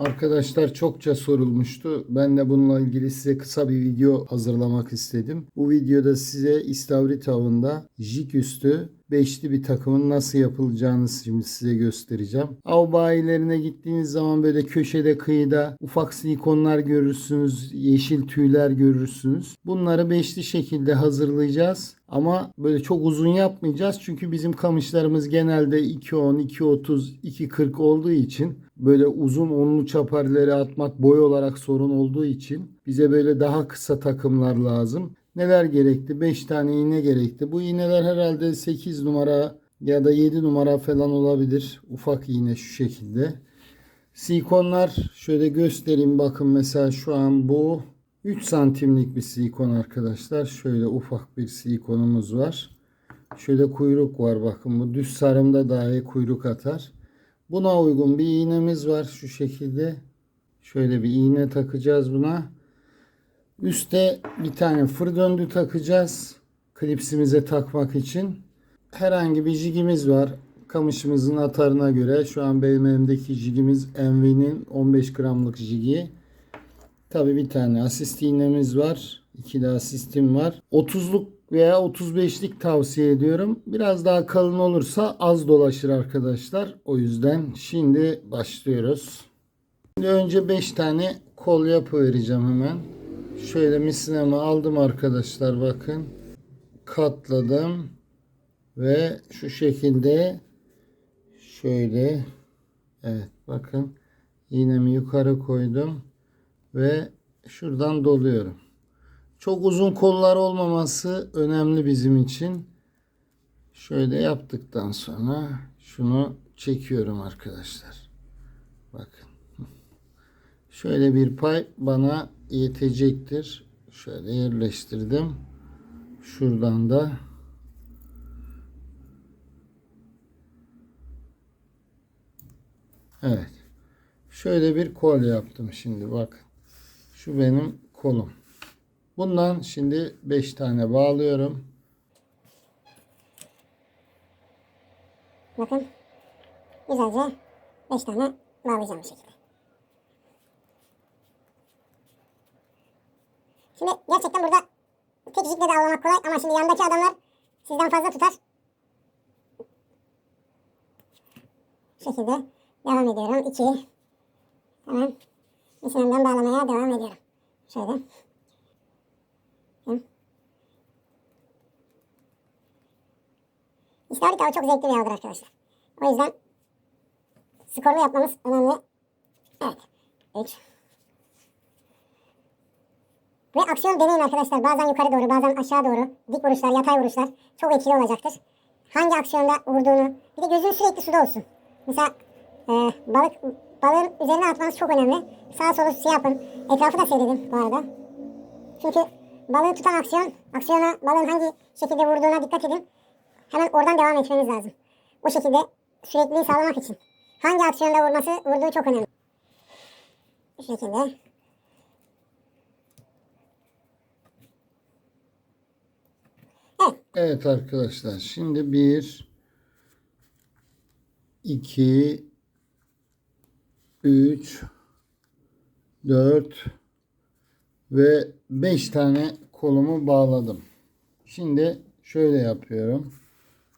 Arkadaşlar çokça sorulmuştu. Ben de bununla ilgili size kısa bir video hazırlamak istedim. Bu videoda size istavrit avında jig üstü beşli bir takımın nasıl yapılacağını şimdi size göstereceğim. Av bayilerine gittiğiniz zaman böyle köşede kıyıda ufak silikonlar görürsünüz. Yeşil tüyler görürsünüz. Bunları beşli şekilde hazırlayacağız. Ama böyle çok uzun yapmayacağız. Çünkü bizim kamışlarımız genelde 2.10, 2.30, 2.40 olduğu için böyle uzun onlu çaparları atmak boy olarak sorun olduğu için bize böyle daha kısa takımlar lazım. Neler gerekti? 5 tane iğne gerekti. Bu iğneler herhalde 8 numara ya da 7 numara falan olabilir. Ufak iğne şu şekilde. Silikonlar şöyle göstereyim. Bakın mesela şu an bu 3 santimlik bir silikon arkadaşlar. Şöyle ufak bir silikonumuz var. Şöyle kuyruk var bakın bu düz sarımda dahi kuyruk atar. Buna uygun bir iğnemiz var şu şekilde. Şöyle bir iğne takacağız buna. Üste bir tane fır döndü takacağız. Klipsimize takmak için. Herhangi bir jigimiz var. Kamışımızın atarına göre. Şu an benim elimdeki jigimiz Envy'nin 15 gramlık jigi. Tabi bir tane asist iğnemiz var. İki de asistim var. 30'luk veya 35'lik tavsiye ediyorum. Biraz daha kalın olursa az dolaşır arkadaşlar. O yüzden şimdi başlıyoruz. Şimdi önce 5 tane kol yapı vereceğim hemen. Şöyle misinemi aldım arkadaşlar bakın. Katladım. Ve şu şekilde şöyle evet bakın iğnemi yukarı koydum ve şuradan doluyorum. Çok uzun kollar olmaması önemli bizim için. Şöyle yaptıktan sonra şunu çekiyorum arkadaşlar. Bakın. Şöyle bir pay bana yetecektir. Şöyle yerleştirdim. Şuradan da Evet. Şöyle bir kol yaptım şimdi bak. Şu benim kolum. Bundan şimdi 5 tane bağlıyorum. Bakın. Güzelce 5 tane bağlayacağım bu şekilde. Şimdi gerçekten burada tek jikle de avlamak kolay ama şimdi yandaki adamlar sizden fazla tutar. Bu şekilde devam ediyorum. 2 Hemen misinimden bağlamaya devam ediyorum. Şöyle. İstavrit avı çok zevkli bir avdır arkadaşlar. O yüzden skorlu yapmamız önemli. Evet. 3. Ve aksiyon deneyin arkadaşlar. Bazen yukarı doğru, bazen aşağı doğru. Dik vuruşlar, yatay vuruşlar çok etkili olacaktır. Hangi aksiyonda vurduğunu, bir de gözün sürekli suda olsun. Mesela e, balık balığın üzerine atmanız çok önemli. Sağa sola şey yapın. Etrafı da seyredin bu arada. Çünkü balığı tutan aksiyon, aksiyona balığın hangi şekilde vurduğuna dikkat edin. Hemen oradan devam etmeniz lazım. O şekilde sürekliliği sağlamak için. Hangi aksiyonda vurması, vurduğu çok önemli. Bu şekilde. Evet. Evet arkadaşlar şimdi 1 2 3 4 ve 5 tane kolumu bağladım. Şimdi şöyle yapıyorum.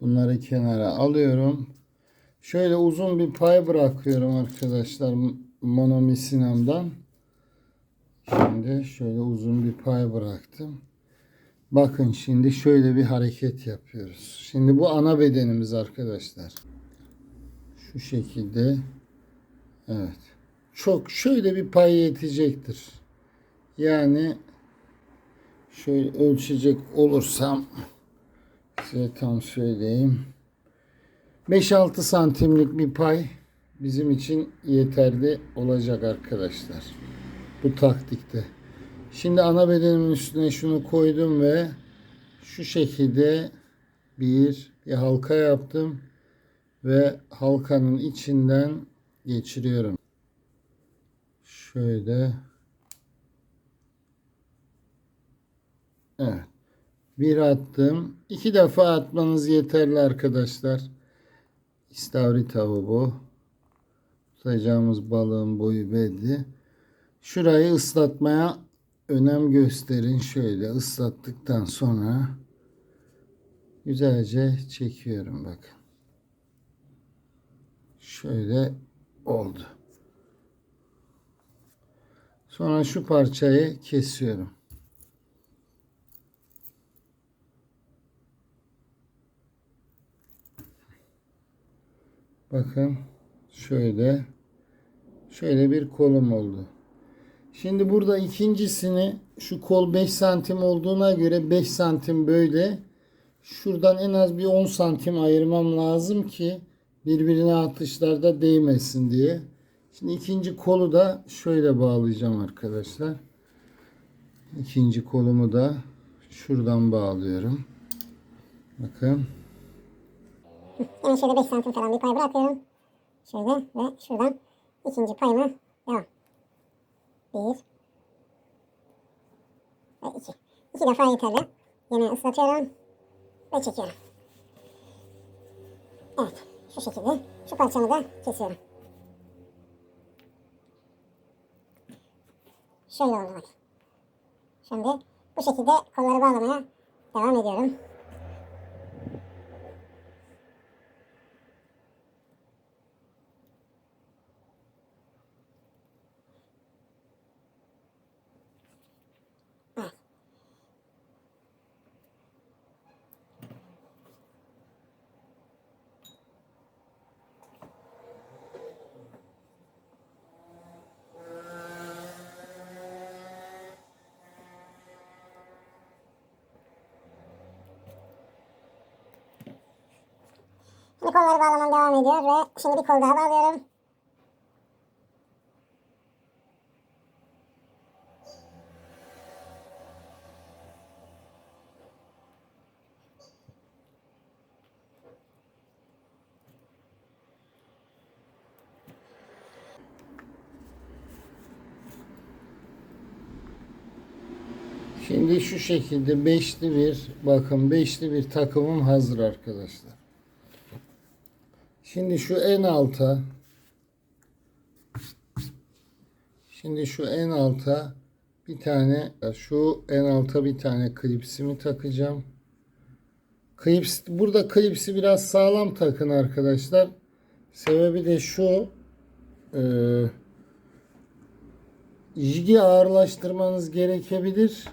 Bunları kenara alıyorum. Şöyle uzun bir pay bırakıyorum arkadaşlar monomisinamdan. Şimdi şöyle uzun bir pay bıraktım. Bakın şimdi şöyle bir hareket yapıyoruz. Şimdi bu ana bedenimiz arkadaşlar. Şu şekilde. Evet. Çok şöyle bir pay yetecektir. Yani şöyle ölçecek olursam size tam söyleyeyim. 5-6 santimlik bir pay bizim için yeterli olacak arkadaşlar. Bu taktikte. Şimdi ana bedenimin üstüne şunu koydum ve şu şekilde bir, bir halka yaptım ve halkanın içinden geçiriyorum. Şöyle. Evet. Bir attım. İki defa atmanız yeterli arkadaşlar. İstavrit avı bu. Tutacağımız balığın boyu belli. Şurayı ıslatmaya önem gösterin. Şöyle ıslattıktan sonra güzelce çekiyorum bakın. Şöyle oldu. Sonra şu parçayı kesiyorum. Bakın şöyle şöyle bir kolum oldu. Şimdi burada ikincisini şu kol 5 santim olduğuna göre 5 santim böyle şuradan en az bir 10 santim ayırmam lazım ki birbirine atışlarda değmesin diye. Şimdi ikinci kolu da şöyle bağlayacağım arkadaşlar. İkinci kolumu da şuradan bağlıyorum. Bakın. Yine şöyle 5 santim falan bir pay bırakıyorum. Şöyle ve şuradan ikinci payımı devam. Bir ve iki. İki defa yeterli. Yine ıslatıyorum ve çekiyorum. Evet. Şu şekilde. Şu parçamı da kesiyorum. Şöyle oldu bak. Şimdi bu şekilde kolları bağlamaya devam ediyorum. Evet. Şimdi kolları bağlamam devam ediyor ve şimdi bir kol daha bağlıyorum. Şimdi şu şekilde beşli bir bakın beşli bir takımım hazır arkadaşlar. Şimdi şu en alta Şimdi şu en alta bir tane şu en alta bir tane klipsimi takacağım. Klips burada klipsi biraz sağlam takın arkadaşlar. Sebebi de şu eee jigi ağırlaştırmanız gerekebilir.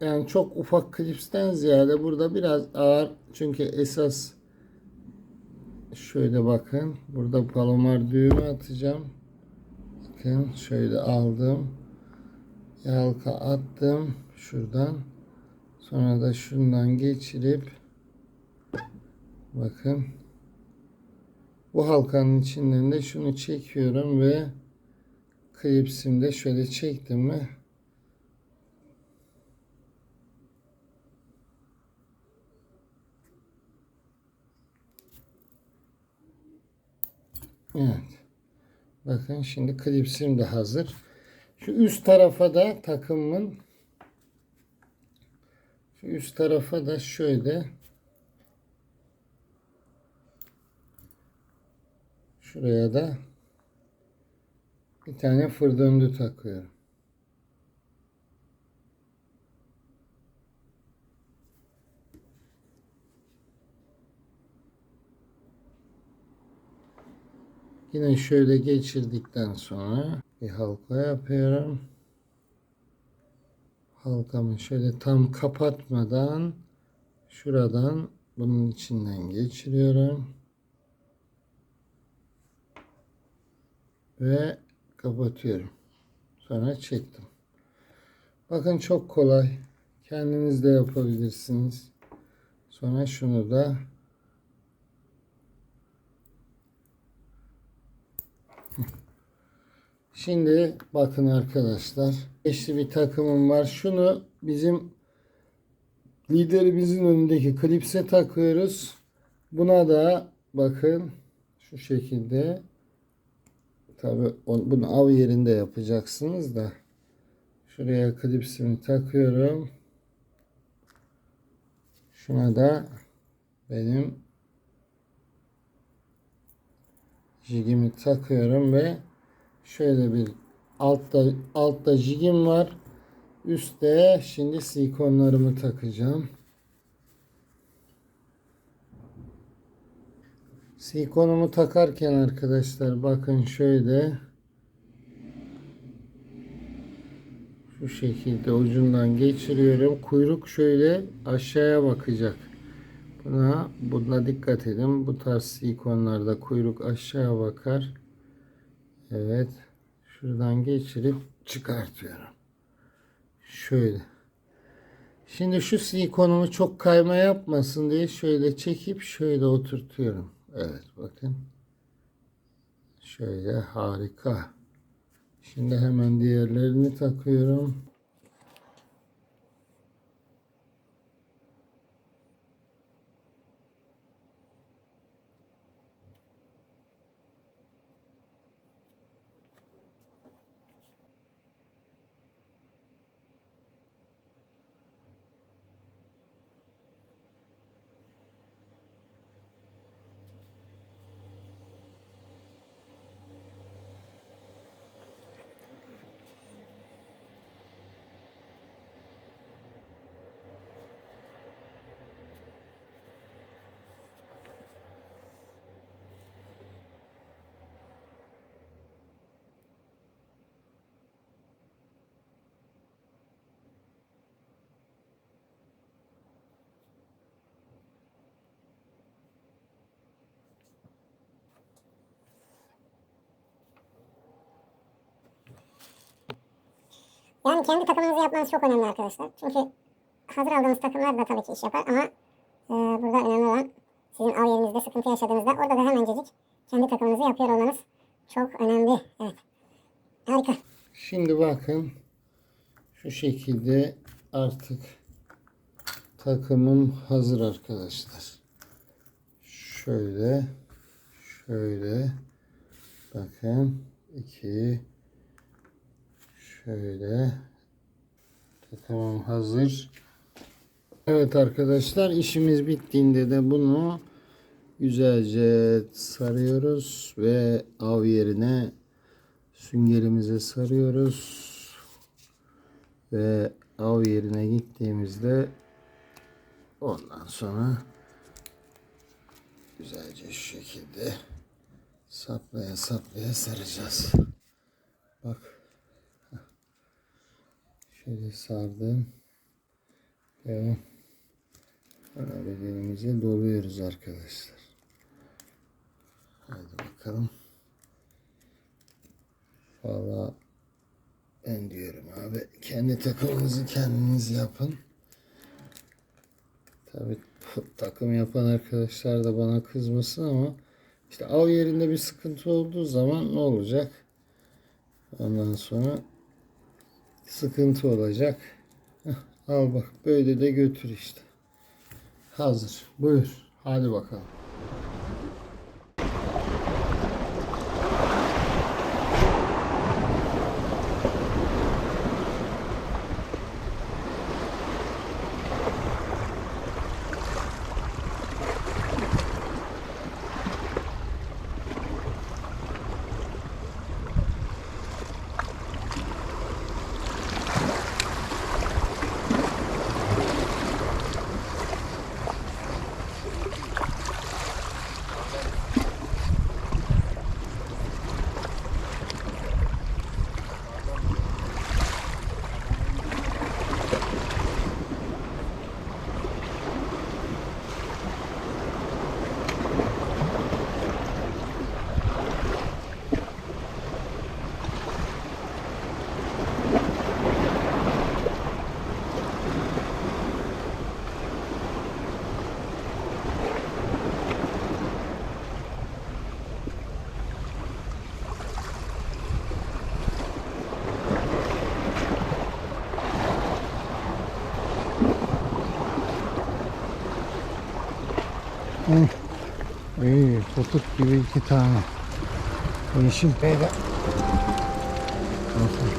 Yani çok ufak klipsten ziyade burada biraz ağır çünkü esas şöyle bakın burada palomar düğümü atacağım. Bakın şöyle aldım. Yalka attım şuradan. Sonra da şundan geçirip bakın bu halkanın içinden de şunu çekiyorum ve klipsimde şöyle çektim mi Evet. Bakın şimdi klipsim de hazır. Şu üst tarafa da takımın şu üst tarafa da şöyle şuraya da bir tane fır döndü takıyorum. Yine şöyle geçirdikten sonra bir halka yapıyorum. Halkamı şöyle tam kapatmadan şuradan bunun içinden geçiriyorum. Ve kapatıyorum. Sonra çektim. Bakın çok kolay. Kendiniz de yapabilirsiniz. Sonra şunu da Şimdi bakın arkadaşlar. Eşli bir takımım var. Şunu bizim liderimizin önündeki klipse takıyoruz. Buna da bakın şu şekilde tabi bunu av yerinde yapacaksınız da şuraya klipsimi takıyorum. Şuna da benim jigimi takıyorum ve şöyle bir altta altta jigim var. Üste şimdi silikonlarımı takacağım. Silikonumu takarken arkadaşlar bakın şöyle şu şekilde ucundan geçiriyorum. Kuyruk şöyle aşağıya bakacak. Buna, buna dikkat edin. Bu tarz silikonlarda kuyruk aşağı bakar. Evet. Şuradan geçirip çıkartıyorum. Şöyle. Şimdi şu silikonumu çok kayma yapmasın diye şöyle çekip şöyle oturtuyorum. Evet bakın. Şöyle harika. Şimdi hemen diğerlerini takıyorum. Yani kendi takımınızı yapmanız çok önemli arkadaşlar. Çünkü hazır aldığınız takımlar da tabii ki iş yapar ama e, burada önemli olan sizin av yerinizde sıkıntı yaşadığınızda orada da hemencecik kendi takımınızı yapıyor olmanız çok önemli. Evet. Harika. Şimdi bakın şu şekilde artık takımım hazır arkadaşlar. Şöyle şöyle bakın iki şöyle takımım hazır. Evet arkadaşlar işimiz bittiğinde de bunu güzelce sarıyoruz ve av yerine süngerimize sarıyoruz ve av yerine gittiğimizde ondan sonra güzelce şu şekilde saplaya saplaya saracağız. Bak. Şöyle sardım. Ve böyle bedenimize doluyoruz arkadaşlar. Hadi bakalım. Valla ben diyorum abi kendi takımınızı kendiniz yapın. Tabi takım yapan arkadaşlar da bana kızmasın ama işte av yerinde bir sıkıntı olduğu zaman ne olacak? Ondan sonra sıkıntı olacak. Al bak böyle de götür işte. Hazır. Buyur. Hadi bakalım. İyi, tutuk gibi iki tane. Yeşil peyda. Nasıl?